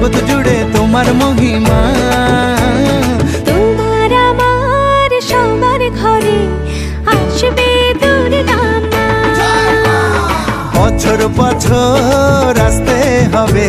জগৎ জুড়ে তোমার মহিমা। তোমার আমার সবার ঘরে আসবে বছর বছর আসতে হবে।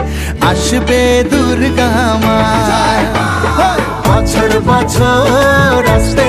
আসবে দুর্গা মা। বছর বছর আসতে